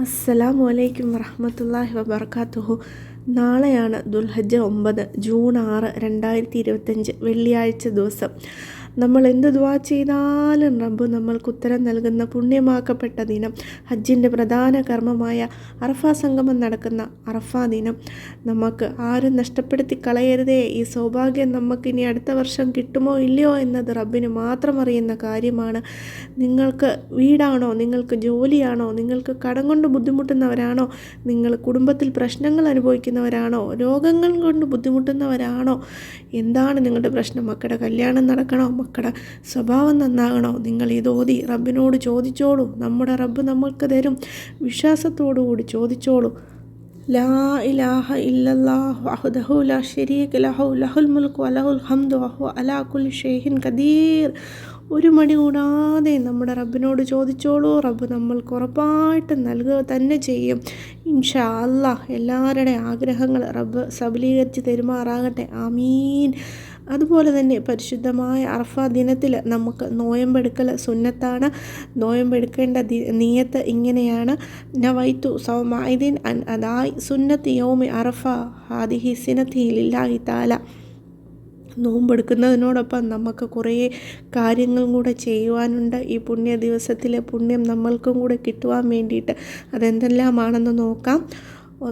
അസ്സലാമു വലൈക്കും വറഹമത്തല്ലാഹി വബർക്കാത്തുഹു. നാളെയാണ് ദുൽഹജ്ജ ഒമ്പത് ജൂൺ ആറ് രണ്ടായിരത്തി ഇരുപത്തഞ്ച് വെള്ളിയാഴ്ച ദിവസം. നമ്മൾ എന്ത് ദുവാ ചെയ്താലും റബ്ബ് നമ്മൾക്ക് ഉത്തരം നൽകുന്ന പുണ്യമാക്കപ്പെട്ട ദിനം. ഹജ്ജിന്റെ പ്രധാന കർമ്മമായ അറഫ സംഗമം നടക്കുന്ന അറഫ ദിനം. നമുക്ക് ആരും നഷ്ടപ്പെടുത്തി കളയരുതേ. ഈ സൗഭാഗ്യം നമുക്ക് ഇനി അടുത്ത വർഷം കിട്ടുമോ ഇല്ലയോ എന്നത് റബ്ബിന് മാത്രം അറിയുന്ന കാര്യമാണ്. നിങ്ങൾക്ക് വീടാണോ? നിങ്ങൾക്ക് ജോലിയാണോ? നിങ്ങൾക്ക് കടം ബുദ്ധിമുട്ടുന്നവരാണോ? നിങ്ങൾ കുടുംബത്തിൽ പ്രശ്നങ്ങൾ അനുഭവിക്കുന്നവരാണോ? രോഗങ്ങൾ കൊണ്ട് ബുദ്ധിമുട്ടുന്നവരാണോ? എന്താണ് നിങ്ങളുടെ പ്രശ്നം? മക്കളുടെ കല്യാണം നടക്കണോ? മക്കളുടെ സ്വഭാവം നന്നാകണോ? നിങ്ങൾ ഇതോതി റബ്ബിനോട് ചോദിച്ചോളൂ. നമ്മുടെ റബ്ബ് നമ്മൾക്ക് തരും. വിശ്വാസത്തോടു കൂടി ചോദിച്ചോളൂ. ലാ ഇലാഹ ഇല്ലല്ലാഹു അഹുദഹു ലാ ലഹു ലഹുൽ വലഹുൽ ഹംദു അലാ കുൽ ഒരു മണി കൂടാതെ നമ്മുടെ റബ്ബിനോട് ചോദിച്ചോളൂ. റബ്ബ് നമ്മൾക്ക് ഉറപ്പായിട്ട് നൽകുക തന്നെ ചെയ്യും. ഇൻഷാ അല്ലാ എല്ലാവരുടെ ആഗ്രഹങ്ങൾ റബ്ബ് സബലീകരിച്ച് തെരുമാറാകട്ടെ. ആമീൻ. അതുപോലെ തന്നെ പരിശുദ്ധമായ അർഫ ദിനത്തിൽ നമുക്ക് നോയമ്പെടുക്കൽ സുന്നത്താണ്. നോയമ്പെടുക്കേണ്ട ദി നീയത്ത് ഇങ്ങനെയാണ്. നവൈത്തു സൗമായിദിൻ അൻ അതായി സുന്നത്ത് യോമി അറഫ ഹാദിഹി സിനത്തിലില്ലാഹി താല നോമ്പെടുക്കുന്നതിനോടൊപ്പം നമുക്ക് കുറേ കാര്യങ്ങളും കൂടെ ചെയ്യുവാനുണ്ട്. ഈ പുണ്യ ദിവസത്തിലെ പുണ്യം നമ്മൾക്കും കൂടെ കിട്ടുവാൻ വേണ്ടിയിട്ട് അതെന്തെല്ലാമാണെന്ന് നോക്കാം.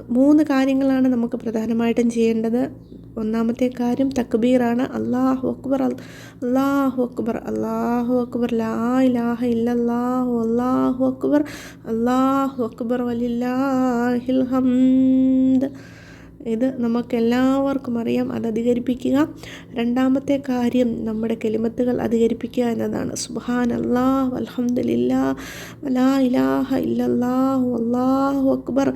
മൂന്ന് കാര്യങ്ങളാണ് നമുക്ക് പ്രധാനമായിട്ടും ചെയ്യേണ്ടത്. ഒന്നാമത്തെ കാര്യം തക്ബീറാണ്. അള്ളാഹു അക്ബർ അള്ളാഹു അക്ബർ അള്ളാഹു അക്ബർ ലാ ഇലാഹ ഇല്ലല്ലാഹു അള്ളാഹു അക്ബർ അള്ളാഹു അക്ബർ വലില്ലാഹിൽ ഹംദ്. ഇത് നമുക്കെല്ലാവർക്കും അറിയാം അത് അധികരിപ്പിക്കുക. രണ്ടാമത്തെ കാര്യം നമ്മുടെ കെലിമത്തുകൾ അധികരിപ്പിക്കുക എന്നതാണ്. സുബാൻ അള്ളാഹ് അലഹമില്ലാ വലാ ഇലാഹ ഇല്ലല്ലാഹു അള്ളാഹു അക്ബർ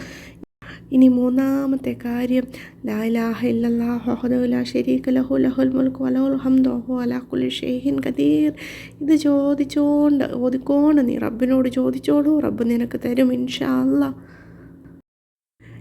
ഇനി മൂന്നാമത്തെ കാര്യം ലാ ഇലാഹ ഇല്ലല്ലാഹു വഹ്ദഹു ലാ ശരീക ലഹു ലഹുൽ മുൽക്ക് കുല്ലി ഇത് ചോദിച്ചോണ്ട് ഓതിക്കോണ്ട് നീ റബ്ബിനോട് ചോദിച്ചോളൂ റബ്ബ് നിനക്ക് തരും ഇൻഷാ അല്ലാ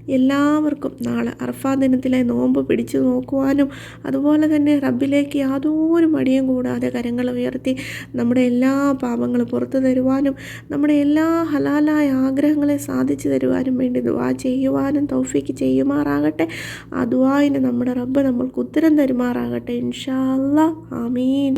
എല്ലാവർക്കും നാളെ അർഫാ ദിനത്തിലെ നോമ്പ് പിടിച്ചു നോക്കുവാനും അതുപോലെ തന്നെ റബ്ബിലേക്ക് യാതൊരു മടിയും കൂടാതെ കരങ്ങൾ ഉയർത്തി നമ്മുടെ എല്ലാ പാപങ്ങളും പുറത്തു തരുവാനും നമ്മുടെ എല്ലാ ഹലാലായ ആഗ്രഹങ്ങളെ സാധിച്ചു തരുവാനും വേണ്ടി ദുവാ ചെയ്യുവാനും തൗഫീക്ക് ചെയ്യുമാറാകട്ടെ. ആ ദുവായിന് നമ്മുടെ റബ്ബ് നമ്മൾക്ക് ഉത്തരം തരുമാറാകട്ടെ. ഇൻഷാ അല്ലാ ആമീൻ.